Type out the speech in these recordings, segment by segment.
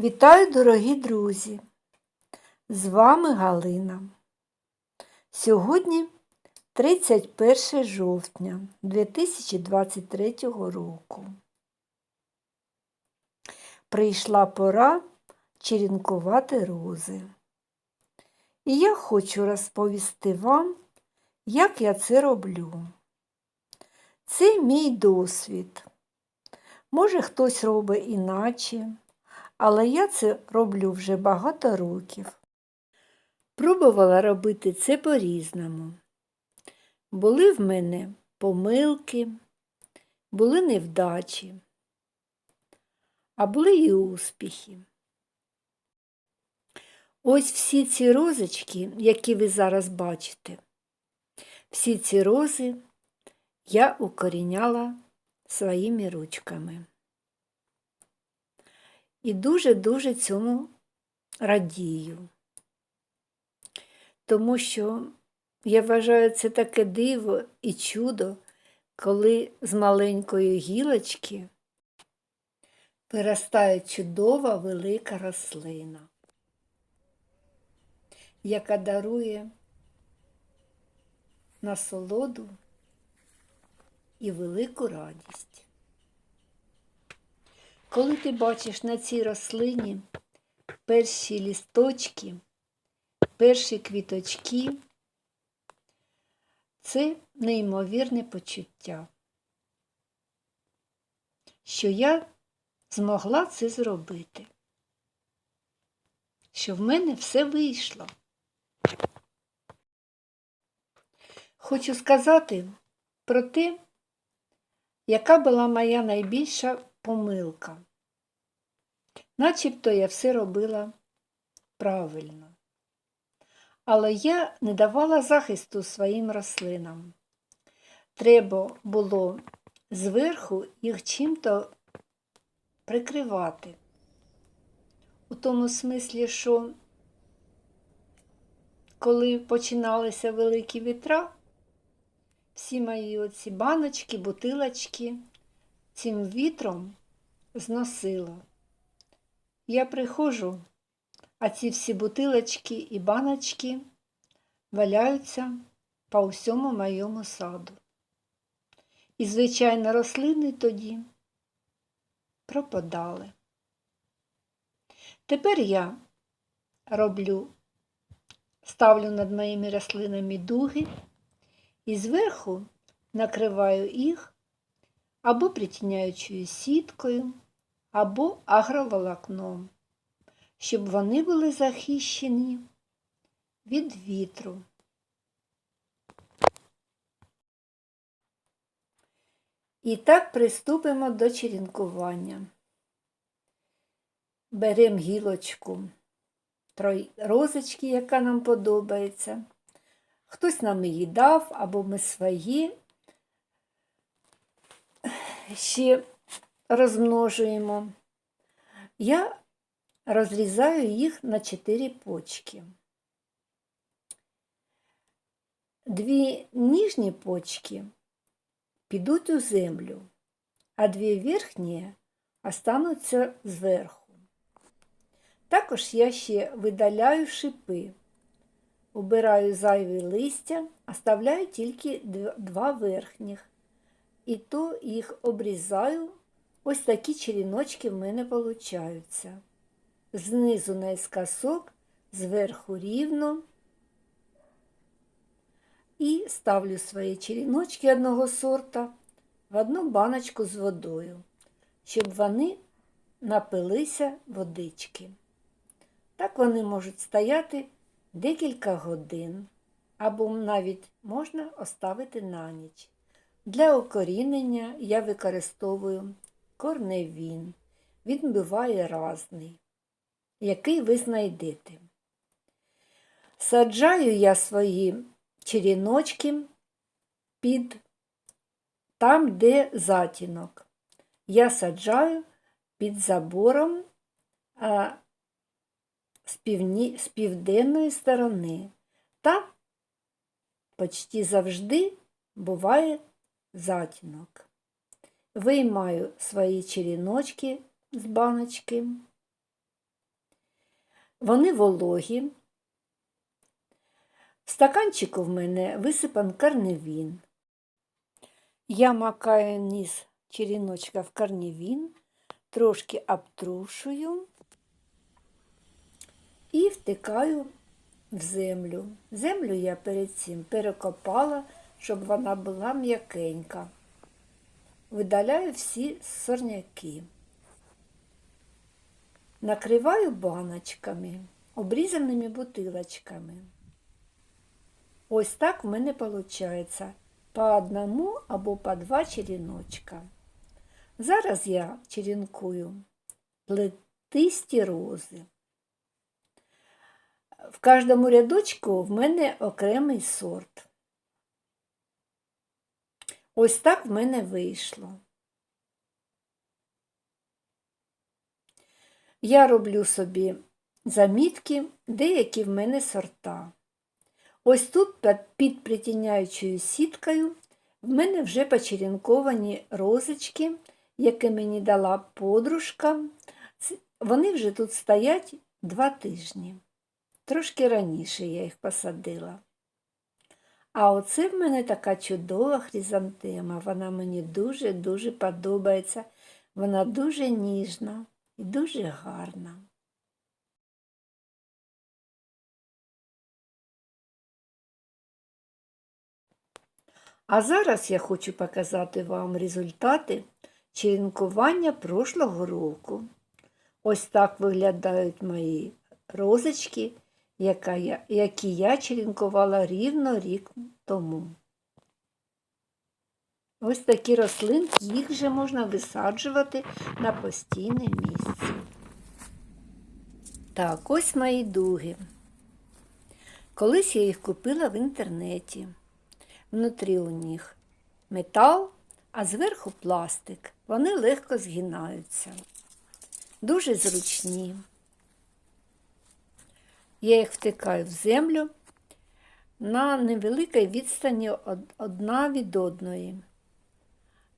Вітаю, дорогі друзі! З вами Галина. Сьогодні 31 жовтня 2023 року. Прийшла пора черенкувати рози. І я хочу розповісти вам, як я це роблю. Це мій досвід. Може, хтось робить іначе, але я це роблю вже багато років. Пробувала робити це по-різному. Були в мене помилки, були невдачі, а були і успіхи. Ось всі ці розочки, які ви зараз бачите, всі ці рози я укоріняла своїми ручками. І дуже-дуже цьому радію. Тому що я вважаю це таке диво і чудо, коли з маленької гілочки виростає чудова велика рослина, яка дарує насолоду і велику радість. Коли ти бачиш на цій рослині перші лісточки, перші квіточки, це неймовірне почуття, що я змогла це зробити, що в мене все вийшло. Хочу сказати про те, яка була моя найбільша помилка. Начебто я все робила правильно. Але я не давала захисту своїм рослинам. Треба було зверху їх чим-то прикривати. У тому смислі, що коли починалися великі вітра, всі мої оці баночки, бутилочки цим вітром зносило. Я приходжу, а ці всі бутилочки і баночки валяються по всьому моєму саду. І, звичайно, рослини тоді пропадали. Тепер я роблю, ставлю над моїми рослинами дуги і зверху накриваю їх або притіняючою сіткою, або агроволокном, щоб вони були захищені від вітру. І так приступимо до черенкування. Беремо гілочку розочки, яка нам подобається. Хтось нам її дав, або ми свої ще розмножуємо. Я розрізаю їх на чотири почки. Дві ніжні почки підуть у землю, а дві верхні остануться зверху. Також я ще видаляю шипи, убираю зайві листя, оставляю тільки два верхніх. І то їх обрізаю, ось такі черіночки в мене получаються. Знизу наискосок, зверху рівно. І ставлю свої черіночки одного сорта в одну баночку з водою, щоб вони напилися водички. Так вони можуть стояти декілька годин, або навіть можна оставити на ніч. Для укорінення я використовую корневін. Він буває разний, який ви знайдете. Саджаю я свої черіночки під там, де затінок. Я саджаю під забором а, з, півні, з південної сторони. Та почти завжди буває затінок. Виймаю свої черіночки з баночки Вони вологі. В стаканчику в мене висипан карневін. Я макаю низ черіночка в карневін, трошки обтрушую і втикаю в землю. Землю я перед цим перекопала, щоб вона була м'якенька. Видаляю всі сорняки. Накриваю баночками, обрізаними бутилочками. Ось так в мене виходить по одному або по два черіночка. Зараз я черенкую плетисті рози. В кожному рядочку в мене окремий сорт. Ось так в мене вийшло. Я роблю собі замітки, деякі в мене сорта. Ось тут під притіняючою сіткою в мене вже почерінковані розочки, які мені дала подружка. Вони вже тут стоять два тижні. Трошки раніше я їх посадила. А оце в мене така чудова хризантема. Вона мені дуже-дуже подобається. Вона дуже ніжна і дуже гарна. А зараз я хочу показати вам результати черенкування прошлого року. Ось так виглядають мої розочки, які я черенкувала рівно рік тому. Ось такі рослинки, їх вже можна висаджувати на постійне місце. Так, ось мої дуги. Колись я їх купила в інтернеті. Внутрі у них метал, а зверху пластик. Вони легко згинаються. Дуже зручні. Я їх втикаю в землю на невеликій відстані одна від одної.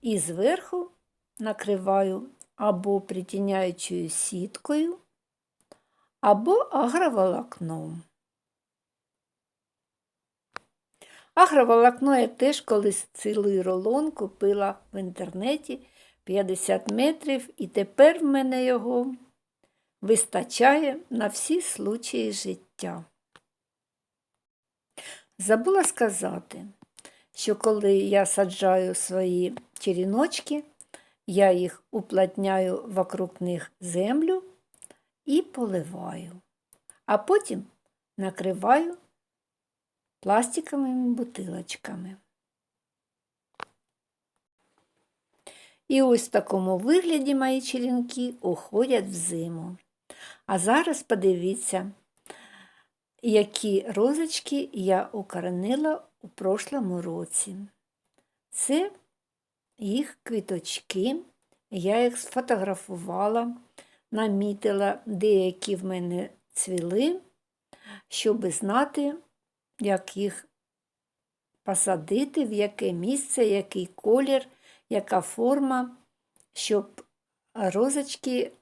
І зверху накриваю або притіняючою сіткою, або агроволокном. Агроволокно я теж колись цілий рулон купила в інтернеті 50 метрів, і тепер в мене його вистачає на всі случаї життя. Забула сказати, що коли я саджаю свої черіночки, я їх уплотняю вокруг них землю і поливаю, а потім накриваю пластиковими бутилочками. І ось в такому вигляді мої черенки уходять в зиму. А зараз подивіться, які розочки я укоренила у прошлому році. Це їх квіточки, я їх сфотографувала, намітила, деякі в мене цвіли, щоб знати, як їх посадити, в яке місце, який колір, яка форма, щоб розочки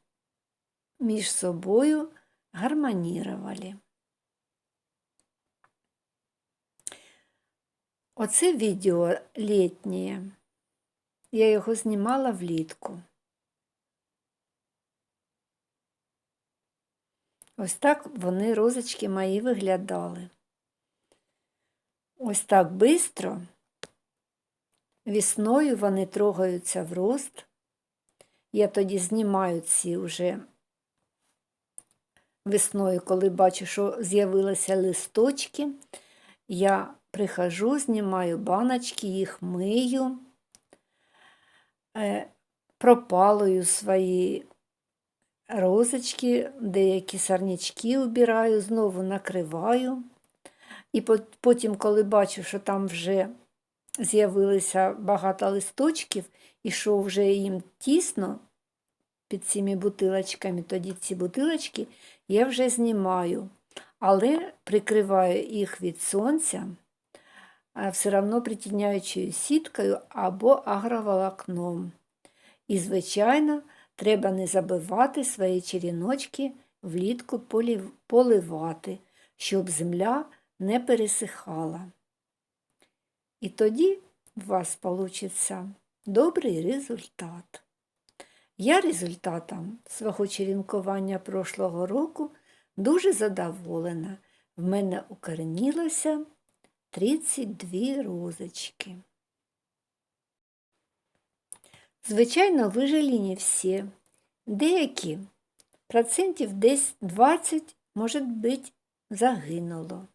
між собою гармонірували. Оце відео літнє. Я його знімала влітку. Ось так вони розочки мої виглядали. Ось так бистро. Вісною вони трогаються в рост. Я тоді знімаю ці вже весною, коли бачу, що з'явилися листочки, я прихожу, знімаю баночки, їх мию, е, пропалую свої розочки, деякі сарнячки убираю, знову накриваю. І потім, коли бачу, що там вже з'явилися багато листочків, і що вже їм тісно під цими бутилочками, тоді ці бутилочки я вже знімаю, але прикриваю їх від сонця, все одно притіняючою сіткою або агроволокном. І, звичайно, треба не забивати свої черіночки влітку поливати, щоб земля не пересихала. І тоді у вас вийде добрий результат. Я результатом свого черенкування прошлого року дуже задоволена. В мене укоренілося 32 розочки. Звичайно, вижили не всі. Деякі процентів десь 20, може бути, загинуло.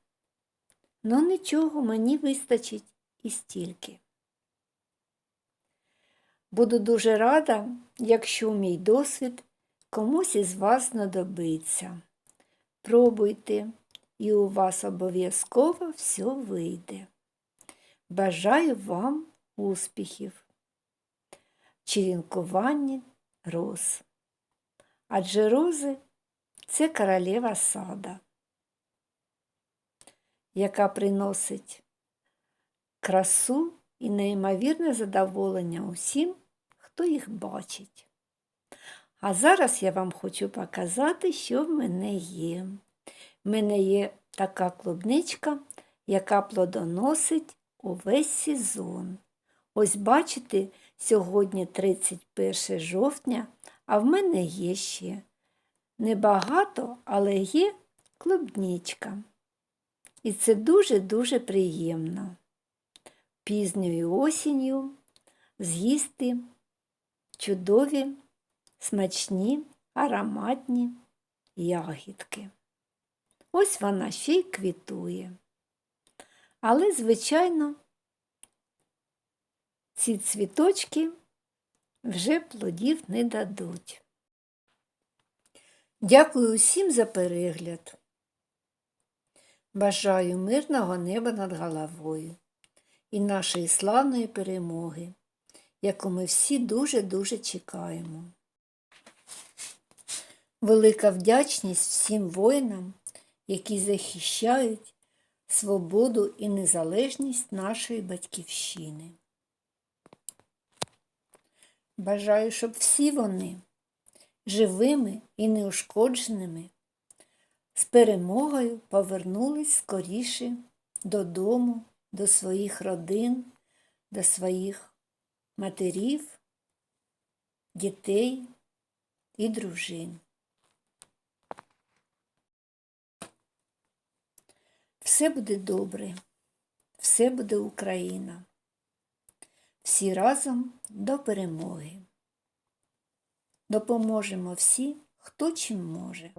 Ну нічого, мені вистачить і стільки. Буду дуже рада, якщо мій досвід комусь із вас знадобиться. Пробуйте, і у вас обов'язково все вийде. Бажаю вам успіхів, в черенкуванні роз. Адже рози це королева сада, яка приносить красу і неймовірне задоволення усім, хто їх бачить. А зараз я вам хочу показати, що в мене є. В мене є така клубничка, яка плодоносить увесь сезон. Ось бачите, сьогодні 31 жовтня, а в мене є ще небагато, але є клубничка. І це дуже-дуже приємно. Пізньою осінню з'їсти чудові, смачні, ароматні ягідки. Ось вона ще й квітує. Але, звичайно, ці цвіточки вже плодів не дадуть. Дякую усім за перегляд. Бажаю мирного неба над головою і нашої славної перемоги, яку ми всі дуже-дуже чекаємо. Велика вдячність всім воїнам, які захищають свободу і незалежність нашої батьківщини. Бажаю, щоб всі вони живими і неушкодженими з перемогою повернулись скоріше додому, до своїх родин, до своїх матерів, дітей і дружин. Все буде добре, все буде Україна. Всі разом до перемоги. Допоможемо всі, хто чим може.